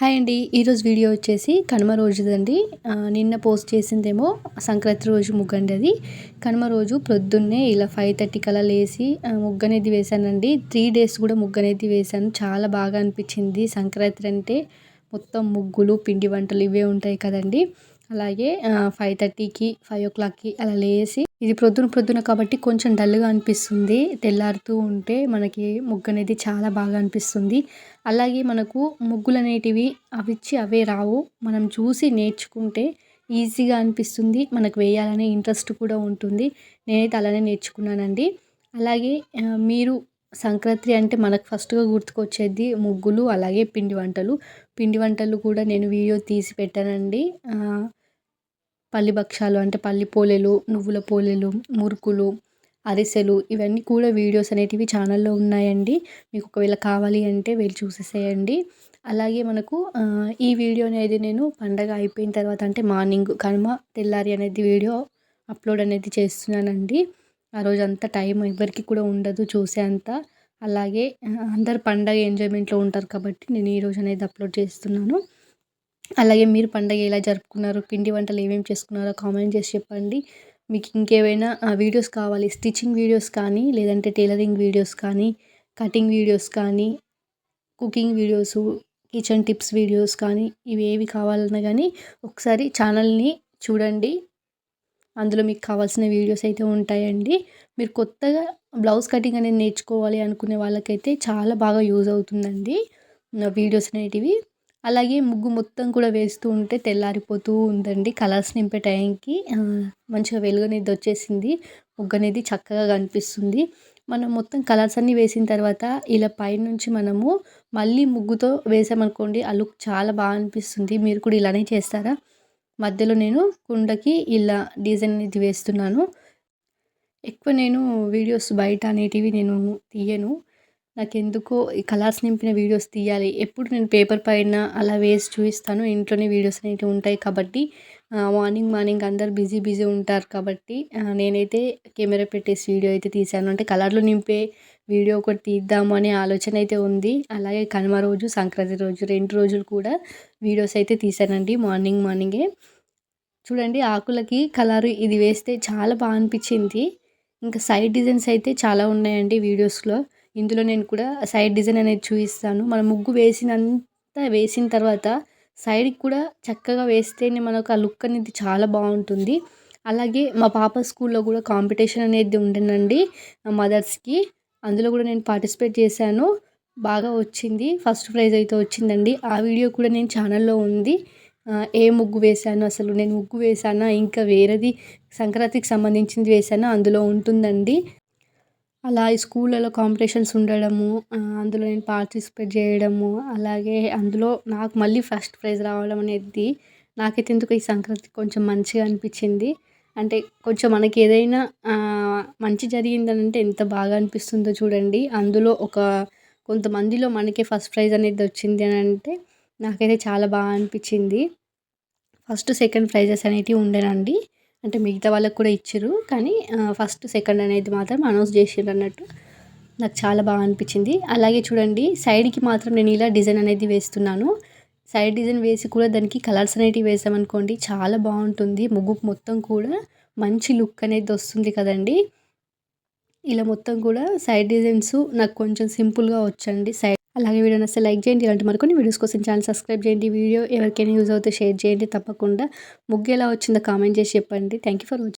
Hi అండి. ఈరోజు video వచ్చేసి కనుమ రోజుదండి. నిన్న పోస్ట్ చేసిందేమో సంక్రాంతి రోజు ముగ్గు అండి అది. కనుమ రోజు ప్రొద్దున్నే ఇలా ఫైవ్ థర్టీ కలా లేసి ముగ్గు అనేది వేశానండి. త్రీ డేస్ కూడా ముగ్గు అనేది వేశాను. చాలా బాగా అనిపించింది. సంక్రాంతి అంటే మొత్తం ముగ్గులు పిండి వంటలు ఇవే ఉంటాయి కదండి. అలాగే ఫైవ్ థర్టీకి ఫైవ్ ఓ క్లాక్కి అలా లేసి ఇది ప్రొద్దున ప్రొద్దున కాబట్టి కొంచెం డల్గా అనిపిస్తుంది. తెల్లారుతూ ఉంటే మనకి ముగ్గు అనేది చాలా బాగా అనిపిస్తుంది. అలాగే మనకు ముగ్గులు అనేటివి అవిచ్చి అవే రావు. మనం చూసి నేర్చుకుంటే ఈజీగా అనిపిస్తుంది. మనకు వేయాలనే ఇంట్రెస్ట్ కూడా ఉంటుంది. నేనైతే అలానే నేర్చుకున్నానండి. అలాగే మీరు సంక్రాంతి అంటే మనకు ఫస్ట్గా గుర్తుకొచ్చేది ముగ్గులు అలాగే పిండి వంటలు. పిండి వంటలు కూడా నేను వీడియో తీసి పెట్టానండి. పల్లి భక్షాలు అంటే పల్లి పోలేలు నువ్వుల పోలేలు మురుకులు అరిసెలు ఇవన్నీ కూడా వీడియోస్ అనేటివి ఛానల్లో ఉన్నాయండి. మీకు ఒకవేళ కావాలి అంటే వెళ్ళి చూసేసేయండి. అలాగే మనకు ఈ వీడియో అనేది నేను పండగ అయిపోయిన తర్వాత అంటే మార్నింగ్ కనుమ తెల్లారి అనేది వీడియో అప్లోడ్ అనేది చేస్తున్నానండి. ఆ రోజు అంతా టైం ఎవరికి కూడా ఉండదు చూసే అంత అలాగే అందరు పండగ ఎంజాయ్మెంట్లో ఉంటారు కాబట్టి నేను ఈరోజు అనేది అప్లోడ్ చేస్తున్నాను. అలాగే మీరు పండగ ఎలా జరుపుకున్నారు? పిండి వంటలు ఏమేమి చేసుకున్నారో కామెంట్ చేసి చెప్పండి. మీకు ఇంకేమైనా వీడియోస్ కావాలి. స్టిచ్చింగ్ వీడియోస్ కానీ లేదంటే టైలరింగ్ వీడియోస్ కానీ కటింగ్ వీడియోస్ కానీ cooking videos kitchen tips videos కానీ ఇవి ఏవి కావాలన్నా కానీ ఒకసారి ఛానల్ని చూడండి. అందులో మీకు కావాల్సిన వీడియోస్ అయితే ఉంటాయండి. మీరు కొత్తగా బ్లౌజ్ కటింగ్ అనేది నేర్చుకోవాలి అనుకునే వాళ్ళకైతే చాలా బాగా యూజ్ అవుతుందండి వీడియోస్ అనేటివి. అలాగే ముగ్గు మొత్తం కూడా వేస్తూ ఉంటే తెల్లారిపోతూ ఉందండి. కలర్స్ నింపే టైంకి మంచిగా వెలుగు అనేది వచ్చేసింది. ముగ్గు అనేది చక్కగా కనిపిస్తుంది. మనం మొత్తం కలర్స్ అన్నీ వేసిన తర్వాత ఇలా పైనుంచి మనము మళ్ళీ ముగ్గుతో వేసామనుకోండి ఆ లుక్ చాలా బాగా అనిపిస్తుంది. మీరు కూడా ఇలానే చేస్తారా? మధ్యలో నేను కుండకి ఇలా డిజైన్ అనేది వేస్తున్నాను. ఎక్కువ నేను వీడియోస్ బయట అనేటివి నేను తీయను. నాకెందుకో ఈ కలర్స్ నింపిన వీడియోస్ తీయాలి. ఎప్పుడు నేను పేపర్ పైన అలా వేసి చూపిస్తాను. ఇంట్లోనే వీడియోస్ అనేవి ఉంటాయి కాబట్టి మార్నింగ్ మార్నింగ్ అందరు బిజీ బిజీ ఉంటారు కాబట్టి నేనైతే కెమెరా పెట్టేసి వీడియో అయితే తీశాను. అంటే కలర్లు నింపే వీడియో ఒకటి తీద్దాము అనే ఆలోచన అయితే ఉంది. అలాగే కనుమ రోజు సంక్రాంతి రోజు రెండు రోజులు కూడా వీడియోస్ అయితే తీశానండి మార్నింగ్ మార్నింగే. చూడండి ఆకులకి కలర్ ఇది వేస్తే చాలా బాగా అనిపించింది. ఇంకా సైడ్ డిజైన్స్ అయితే చాలా ఉన్నాయండి వీడియోస్లో. ఇందులో నేను కూడా సైడ్ డిజైన్ అనేది చూపిస్తాను. మనం ముగ్గు వేసినంత వేసిన తర్వాత సైడ్కి కూడా చక్కగా వేస్తేనే మనకు ఆ లుక్ అనేది చాలా బాగుంటుంది. అలాగే మా పాప స్కూల్లో కూడా కాంపిటీషన్ అనేది ఉండేనండి మదర్స్కి అందులో కూడా నేను పార్టిసిపేట్ చేశాను. బాగా వచ్చింది. ఫస్ట్ ప్రైజ్ అయితే వచ్చిందండి. ఆ వీడియో కూడా నేను ఛానల్లో ఉంది. ఏ ముగ్గు వేశాను అసలు? నేను ముగ్గు వేసానా ఇంకా వేరేది సంక్రాంతికి సంబంధించింది వేసానా అందులో ఉంటుందండి. అలా ఈ స్కూళ్ళలో కాంపిటీషన్స్ ఉండడము అందులో నేను పార్టిసిపేట్ చేయడము అలాగే అందులో నాకు మళ్ళీ ఫస్ట్ ప్రైజ్ రావడం అనేది నాకైతే ఎందుకు ఈ సంక్రాంతి కొంచెం మంచిగా అనిపించింది. అంటే కొంచెం మనకి ఏదైనా మంచి జరిగిందని అంటే ఎంత బాగా అనిపిస్తుందో చూడండి. అందులో ఒక కొంతమందిలో మనకే ఫస్ట్ ప్రైజ్ అనేది వచ్చింది అని అంటే నాకైతే చాలా బాగా అనిపించింది. ఫస్ట్ సెకండ్ ప్రైజెస్ అనేటివి ఉండేనండి. అంటే మిగతా వాళ్ళకి కూడా ఇచ్చారు. కానీ ఫస్ట్ సెకండ్ అనేది మాత్రం అనౌన్స్ చేసిండ్రు అన్నట్టు నాకు చాలా బాగా అనిపించింది. అలాగే చూడండి సైడ్కి మాత్రం నేను ఇలా డిజైన్ అనేది వేస్తున్నాను. సైడ్ డిజైన్ వేసి కూడా దానికి కలర్స్ అనేటివి వేసామనుకోండి చాలా బాగుంటుంది. ముగ్గు మొత్తం కూడా మంచి లుక్ అనేది వస్తుంది కదండి. ఇలా మొత్తం కూడా సైడ్ డిజైన్స్ నాకు కొంచెం సింపుల్గా వచ్చండి. సైడ్ అలాగే వీడియో నచ్చితే లైక్ చేయండి ఇలాంటి మరికొన్ని వీడియోస్ కోసం ఛానల్ సబ్స్క్రైబ్ చేయండి. వీడియో ఎవరికైనా యూజ్ అవుతే షేర్ చేయండి. తప్పకుండా ముగ్గు ఎలా వచ్చిందో కామెంట్ చేసి చెప్పండి. Thank you for watching